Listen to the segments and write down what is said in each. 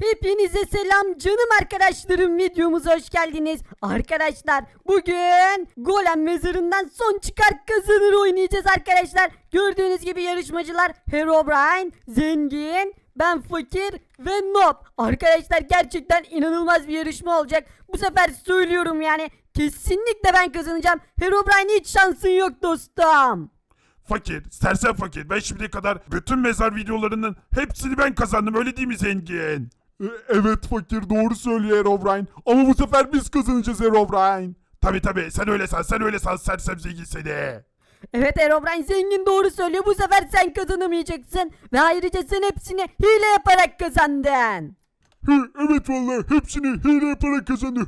Hepinize selam canım arkadaşlarım videomuza hoş geldiniz. Arkadaşlar bugün Golem mezarından son çıkar kazanır oynayacağız arkadaşlar. Gördüğünüz gibi yarışmacılar Herobrine, Zengin, ben Fakir ve Nob. Arkadaşlar gerçekten inanılmaz bir yarışma olacak. Bu sefer söylüyorum yani kesinlikle ben kazanacağım. Herobrine hiç şansın yok dostum. Fakir, sersem fakir. Ben şimdiye kadar bütün mezar videolarının hepsini ben kazandım öyle değil mi zengin? E, Evet fakir doğru söylüyor Herobrine. Ama bu sefer biz kazanacağız Herobrine. Tabi tabi sen öyle san sen öyle san sersem zengin seni. Evet Herobrine zengin doğru söylüyor. Bu sefer sen kazanamayacaksın. Ve ayrıca sen hepsini hile yaparak kazandın. Evet vallahi hepsini hile yaparak kazandı.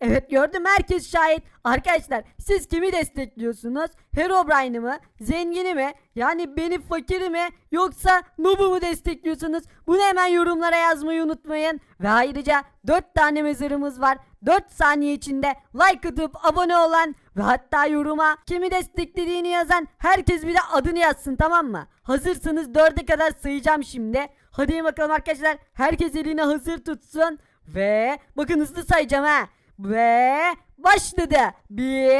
Evet gördüm herkes şahit. Arkadaşlar siz kimi destekliyorsunuz? Herobrine'ı mı? Zengini mi? Yani beni fakiri mi? Yoksa Noob'u mu destekliyorsunuz? Bunu hemen yorumlara yazmayı unutmayın. Ve ayrıca 4 tane mezarımız var. 4 saniye içinde like atıp abone olan ve hatta yoruma kimi desteklediğini yazan herkes bir de adını yazsın tamam mı? Hazırsanız 4'e kadar sayacağım şimdi. Hadi bakalım arkadaşlar. Herkes elini hazır tutsun. Ve bakın hızlı sayacağım ha. Ve başladı. 1,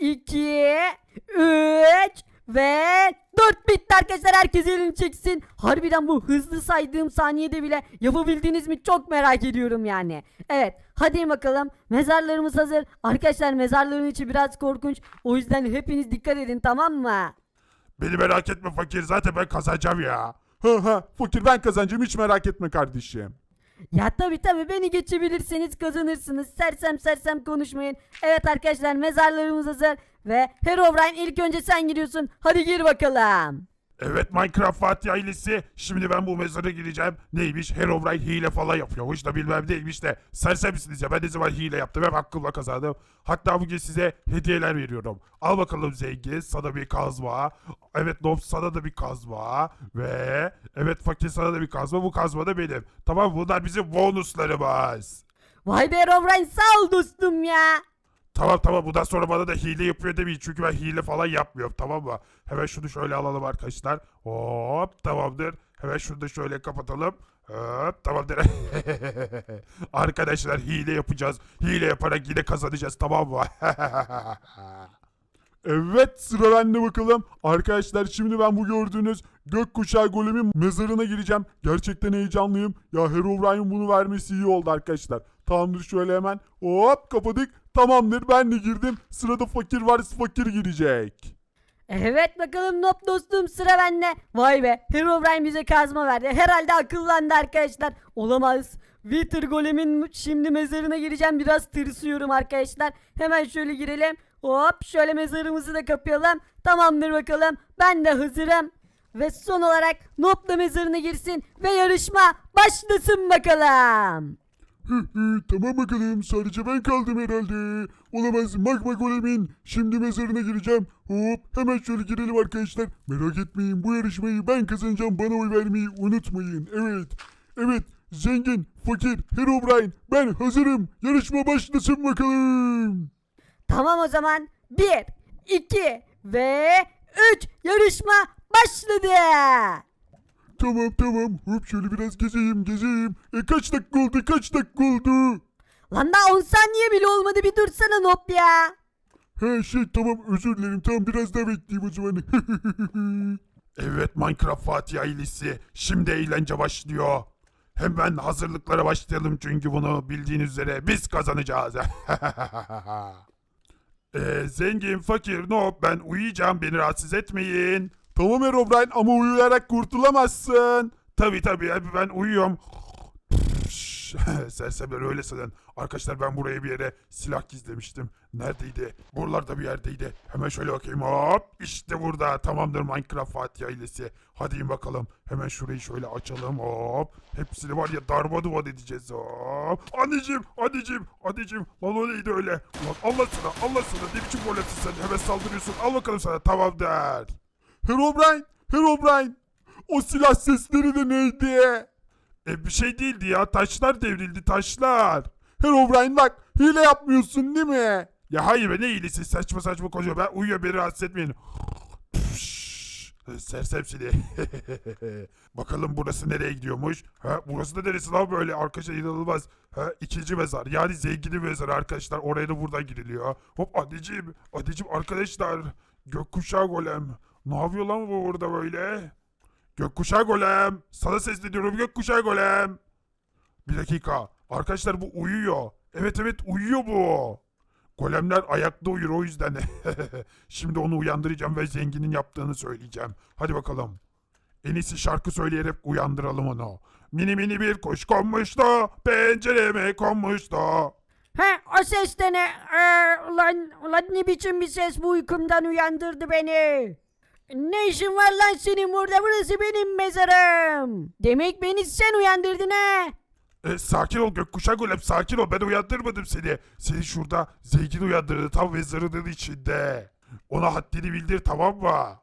2, 3 ve 4 bitti arkadaşlar. Herkes elini çeksin. Harbiden bu hızlı saydığım saniyede bile yapabildiniz mi çok merak ediyorum yani. Evet hadi bakalım. Mezarlarımız hazır. Arkadaşlar mezarların içi biraz korkunç. O yüzden hepiniz dikkat edin tamam mı? Beni merak etme fakir zaten ben kazanacağım ya. Ha ha fakir ben kazanacağım hiç merak etme kardeşim. Ya tabi tabi beni geçebilirseniz kazanırsınız. Sersem sersem konuşmayın. Evet arkadaşlar mezarlarımız hazır. Ve Herobrine ilk önce sen giriyorsun. Hadi gir bakalım. Evet Minecraft Fatih ailesi şimdi ben bu mezara gireceğim. Neymiş Herobrine hile falan yapıyormuş da bilmem neymiş de. Sersemsiniz ya ben ne zaman hile yaptım hep hakkımla kazandım. Hatta bugün size hediyeler veriyorum. Al bakalım zengin sana bir kazma. Evet Nob sana da bir kazma. Ve evet fakir sana da bir kazma. Bu kazma da benim. Tamam bunlar bizim bonuslarımız. Vay be Herobrine sağ ol dostum ya. Tamam tamam bundan sonra bana da hile yapıyor demeyin çünkü ben hile falan yapmıyorum tamam mı? Hemen şunu şöyle alalım arkadaşlar. Hop tamamdır. Hemen şunu da şöyle kapatalım. Hop tamamdır. arkadaşlar hile yapacağız. Hile yaparak yine kazanacağız tamam mı? Evet sıra bende bakalım. Arkadaşlar şimdi ben bu gördüğünüz gökkuşağı golemin mezarına gireceğim. Gerçekten heyecanlıyım. Ya Herobrine bunu vermesi iyi oldu arkadaşlar. Tamamdır şöyle hemen. Hop kapadık. Tamamdır ben de girdim. Sırada fakir var fakir girecek. Evet bakalım Nop dostum sıra bende. Vay be Herobrine bize kazma verdi. Herhalde akıllandı arkadaşlar. Olamaz. Wither Golem'in şimdi mezarına gireceğim. Biraz tırsıyorum arkadaşlar. Hemen şöyle girelim. Hop şöyle mezarımızı da kapayalım. Tamamdır bakalım. Ben de hazırım. Ve son olarak Nop da mezarına girsin ve yarışma başlasın bakalım. Tamam bakalım sadece ben kaldım herhalde. Olamaz magma golemin. Şimdi mezarına gireceğim. Hop hemen şöyle girelim arkadaşlar. Merak etmeyin bu yarışmayı ben kazanacağım. Bana oy vermeyi unutmayın. Evet. Evet zengin, fakir, Herobrine ben hazırım. Yarışma başlasın bakalım. Tamam o zaman 1, 2 ve 3 yarışma başladı. Tamam tamam. Hop şöyle biraz gezeyim gezeyim. E kaç dakika oldu kaç dakika oldu? Lan daha 10 saniye bile olmadı bir dursana Nop ya. He şey tamam özür dilerim. Tamam biraz daha bekleyeyim o zaman. evet Minecraft Fatih ailesi. Şimdi eğlence başlıyor. Hemen hazırlıklara başlayalım çünkü bunu bildiğiniz üzere biz kazanacağız. Ee, zengin, fakir, no ben uyuyacağım beni rahatsız etmeyin. Tamam Herobrine ama uyuyarak kurtulamazsın. Tabi tabi ben uyuyorum. Sersemler öyle sanan. Arkadaşlar ben buraya bir yere silah gizlemiştim. Neredeydi? Buralarda bir yerdeydi. Hemen şöyle bakayım. Hop işte burada. Tamamdır Minecraft Fatih ailesi. Hadi bakalım. Hemen şurayı şöyle açalım. Hop. Hepsini var ya darma duman edeceğiz. Hop. Anneciğim, anneciğim, anneciğim. Lan o neydi öyle? Lan Allah sana, Allah sana. Ne biçim gol attın sen? Hemen saldırıyorsun. Al bakalım sana. Tamamdır. Herobrine, Herobrine. O silah sesleri de neydi? E bir şey değildi ya. Taşlar devrildi taşlar. Herobrine bak hile yapmıyorsun değil mi? Ya hayır be ne iyilisi saçma saçma konuşuyor. Ben uyuyor beni rahatsız etmeyin. Püş. Sersem seni. Bakalım burası nereye gidiyormuş? Ha, burası da neresi lan böyle? Arkadaşlar inanılmaz. Ha, ikinci mezar. Yani zenginin mezarı arkadaşlar. Oraya da buradan giriliyor. Hop anneciğim. Anneciğim arkadaşlar. Gökkuşağı golem. Ne yapıyor lan bu burada böyle? Gökkuşağı golem. Sana sesleniyorum gökkuşağı golem. Bir dakika. Arkadaşlar bu uyuyor. Evet evet uyuyor bu. Golemler ayakta uyur o yüzden. Şimdi onu uyandıracağım ve zenginin yaptığını söyleyeceğim. Hadi bakalım. En iyisi şarkı söyleyerek uyandıralım onu. Mini mini bir kuş konmuştu, pencereme konmuştu. He o ses de ne? Ee, ulan, ulan ne biçim bir ses bu uykumdan uyandırdı beni. Ne işin var lan senin burada? Burası benim mezarım. Demek beni sen uyandırdın ha? E, sakin ol gökkuşağı golem sakin ol ben uyandırmadım seni. Seni şurada zengin uyandırdı tam mezarının içinde. Ona haddini bildir tamam mı?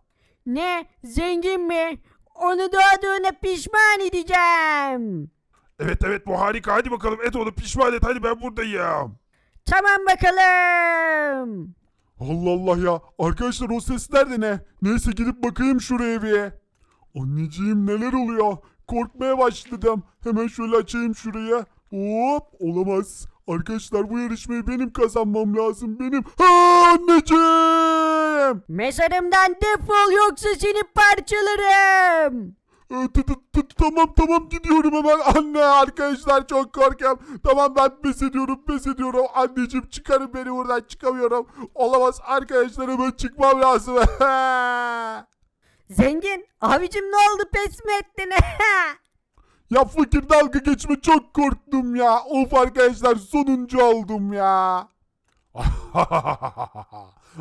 Ne? Zengin mi? Onu doğduğuna pişman edeceğim. Evet evet bu harika hadi bakalım et onu pişman et hadi ben buradayım. Tamam bakalım. Allah Allah ya. Arkadaşlar o sesler de ne? Neyse gidip bakayım şuraya bir. Anneciğim neler oluyor? Korkmaya başladım. Hemen şöyle açayım şuraya. Hop olamaz. Arkadaşlar bu yarışmayı benim kazanmam lazım. Benim. Ha, anneciğim. Mezarımdan defol yoksa seni parçalarım. Ee, Tamam tamam gidiyorum hemen anne arkadaşlar çok korkuyorum. Tamam ben pes ediyorum pes ediyorum. Anneciğim çıkarın beni buradan çıkamıyorum. Olamaz arkadaşlar hemen çıkmam lazım. Zengin, abicim ne oldu pes mi ettin? ya fakir dalga geçme çok korktum ya. Of arkadaşlar sonuncu oldum ya.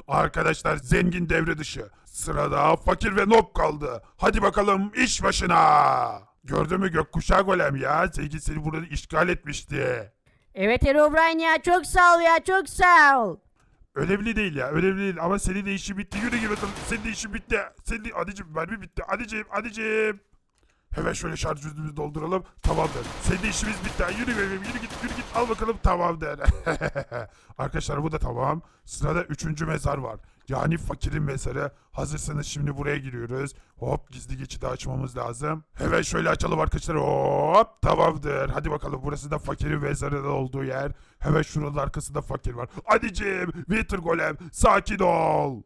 Arkadaşlar zengin devre dışı. Sırada fakir ve nob kaldı. Hadi bakalım iş başına. Gördün mü gökkuşağı golem ya? Zengin seni burada işgal etmişti. evet Herobrine ya çok sağ ol ya çok sağ ol. Önemli değil ya önemli değil ama senin de işin bitti. Yürü gibi bakalım senin de işin bitti. Senin de... Adicim mermi bitti. Adicim adicim. Hemen şöyle şarj yüzümüzü dolduralım. Tamamdır. Senin de işimiz bitti. Yürü bebeğim yürü git yürü git. Al bakalım tamamdır. Arkadaşlar bu da tamam. Sırada üçüncü mezar var. Yani fakirin mezarı. Hazırsanız şimdi buraya giriyoruz. Hop gizli geçidi açmamız lazım. Hemen şöyle açalım arkadaşlar. Hop tamamdır. Hadi bakalım burası da fakirin mezarının olduğu yer. Hemen şuranın arkasında fakir var. Adicim Winter Golem sakin ol.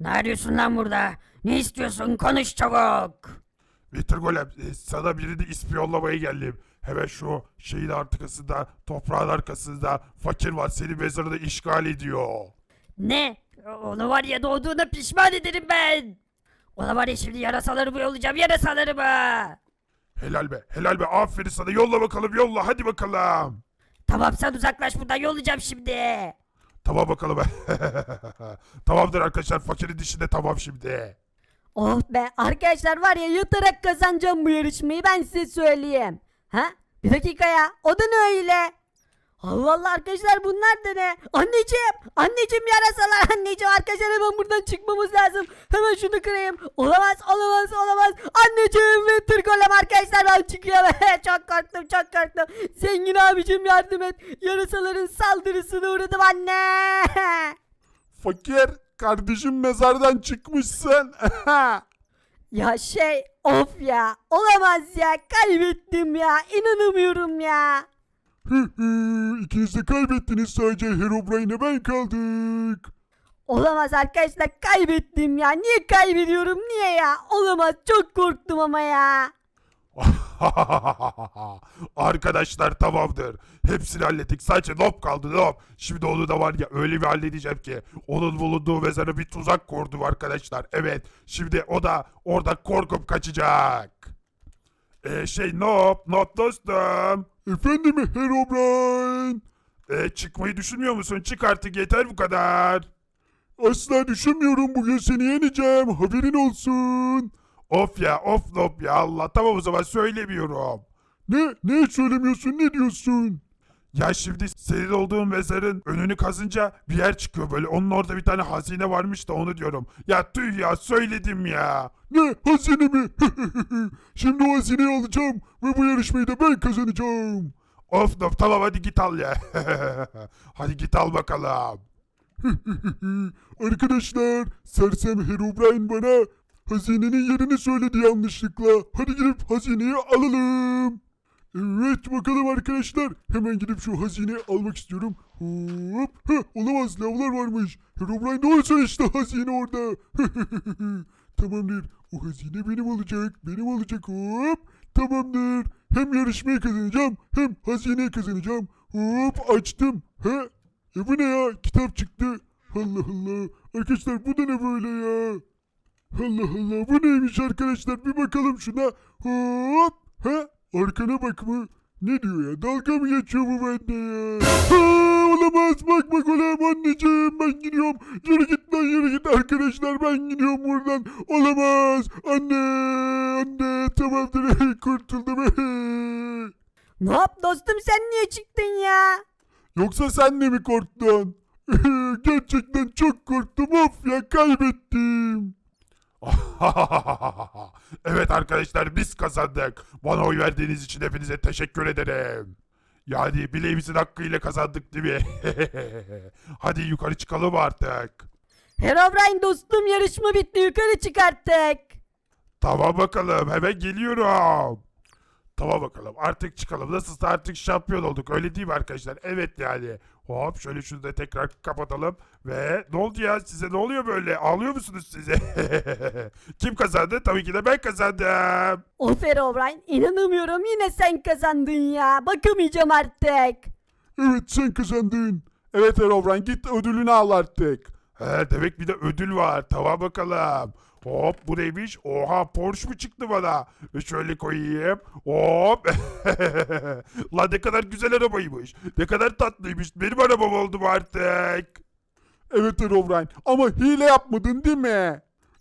Ne arıyorsun lan burada? Ne istiyorsun konuş çabuk. Winter Golem e, sana birini ispiyonlamaya geldim. Hemen şu şeyin arkasında, toprağın arkasında fakir var seni mezarını işgal ediyor. Ne? Onu var ya doğduğuna pişman ederim ben. Ona var ya şimdi yarasalarımı yollayacağım yarasalarımı. Helal be, helal be. Aferin sana. Yolla bakalım, yolla. Hadi bakalım. Tamam sen uzaklaş buradan yollayacağım şimdi. Tamam bakalım. Tamamdır arkadaşlar. Fakirin dişi de tamam şimdi. Oh be arkadaşlar var ya yutarak kazanacağım bu yarışmayı ben size söyleyeyim. Ha? Bir dakika ya o da ne öyle? Allah Allah arkadaşlar bunlar da ne? Anneciğim! Anneciğim yarasalar anneciğim arkadaşlar hemen buradan çıkmamız lazım. Hemen şunu kırayım. Olamaz olamaz olamaz. Anneciğim ve tır golem arkadaşlar ben çıkıyorum. çok korktum çok korktum. Zengin abicim yardım et. Yarasaların saldırısına uğradım anne. Fakir kardeşim mezardan çıkmışsın. Ya şey of ya olamaz ya kaybettim ya inanamıyorum ya. İkiniz de kaybettiniz sadece Herobrine'e ben kaldık. Olamaz arkadaşlar kaybettim ya niye kaybediyorum niye ya olamaz çok korktum ama ya. Arkadaşlar tamamdır. Hepsini hallettik. Sadece Nob kaldı Nob. Şimdi onu da var ya öyle bir halledeceğim ki. Onun bulunduğu mezara bir tuzak kurdum arkadaşlar. Evet. Şimdi o da orada korkup kaçacak. Ee, şey Nob, Nob dostum. Efendim Herobrine? Ee, çıkmayı düşünmüyor musun? Çık artık yeter bu kadar. Asla düşünmüyorum bugün seni yeneceğim haberin olsun. Of ya of Nob ya Allah. Tamam o zaman söylemiyorum. Ne? Ne söylemiyorsun ne diyorsun? Ya şimdi senin olduğun mezarın önünü kazınca bir yer çıkıyor böyle. Onun orada bir tane hazine varmış da onu diyorum. Ya tüh ya söyledim ya. Ne? Hazine mi? Şimdi o hazineyi alacağım ve bu yarışmayı da ben kazanacağım. Of Nob tamam hadi git al ya. hadi git al bakalım. Arkadaşlar Sersem Herobrine bana Hazinenin yerini söyledi yanlışlıkla. Hadi gidip hazineyi alalım. Evet bakalım arkadaşlar. Hemen gidip şu hazineyi almak istiyorum. Hop. Heh, olamaz lavlar varmış. Herobrine ne olsa işte hazine orada. Tamamdır. O hazine benim olacak. Benim olacak hop. Tamamdır. Hem yarışmayı kazanacağım hem hazineyi kazanacağım. Hop açtım. He? E bu ne ya? Kitap çıktı. Allah Allah. Arkadaşlar bu da ne böyle ya? Allah Allah bu neymiş arkadaşlar bir bakalım şuna. Hop. Ha? Arkana bak mı? Ne diyor ya? Dalga mı geçiyor bu bende ya? Ha, olamaz bak bak olamaz anneciğim ben gidiyorum. Yürü git lan yürü git arkadaşlar ben gidiyorum buradan. Olamaz. Anne anne tamamdır kurtuldum. Ne yap dostum sen niye çıktın ya? Yoksa sen de mi korktun? Gerçekten çok korktum of ya kaybettim. evet arkadaşlar biz kazandık. Bana oy verdiğiniz için hepinize teşekkür ederim. Yani bileğimizin hakkıyla kazandık değil mi? Hadi yukarı çıkalım artık. Herobrine dostum yarışma bitti yukarı çık artık. Tamam bakalım hemen geliyorum. Tamam bakalım artık çıkalım. Nasılsa artık şampiyon olduk öyle değil mi arkadaşlar? Evet yani. Hop şöyle şunu da tekrar kapatalım. Ve ne oldu ya size ne oluyor böyle? Ağlıyor musunuz size? Kim kazandı? Tabii ki de ben kazandım. Of Herobrine inanamıyorum yine sen kazandın ya. Bakamayacağım artık. Evet sen kazandın. Evet Herobrine git ödülünü al artık. He demek bir de ödül var. Tamam bakalım. Hop bu neymiş? Oha Porsche mu çıktı bana? Ve şöyle koyayım. Hop. Lan ne kadar güzel arabaymış. Ne kadar tatlıymış. Benim arabam oldu bu artık. Evet Herobrine ama hile yapmadın değil mi?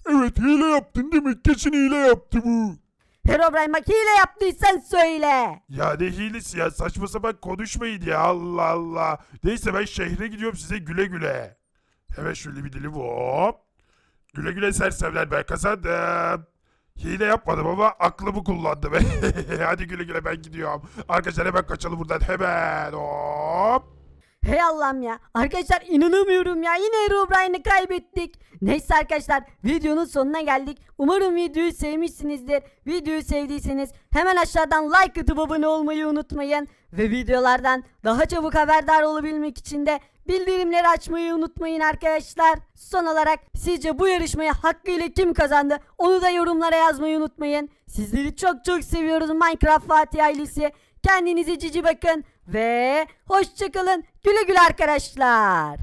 Evet hile yaptın değil mi? Kesin hile yaptı bu. Herobrine bak hile yaptıysan söyle. Ya ne hilesi ya saçma sapan konuşmayın ya Allah Allah. Neyse ben şehre gidiyorum size güle güle. Hemen şöyle bir dilim hop. Güle güle sersemler ben kazandım. Hile yapmadım ama aklımı kullandım. Hadi güle güle ben gidiyorum. Arkadaşlar hemen kaçalım buradan hemen hop. Hey Allah'ım ya. Arkadaşlar inanamıyorum ya. Yine Herobrine'i kaybettik. Neyse arkadaşlar videonun sonuna geldik. Umarım videoyu sevmişsinizdir. Videoyu sevdiyseniz hemen aşağıdan like atıp abone olmayı unutmayın. Ve videolardan daha çabuk haberdar olabilmek için de bildirimleri açmayı unutmayın arkadaşlar. Son olarak sizce bu yarışmayı hakkıyla kim kazandı? Onu da yorumlara yazmayı unutmayın. Sizleri çok çok seviyoruz Minecraft Fatih ailesi. Kendinize cici bakın ve hoşçakalın. Güle güle arkadaşlar.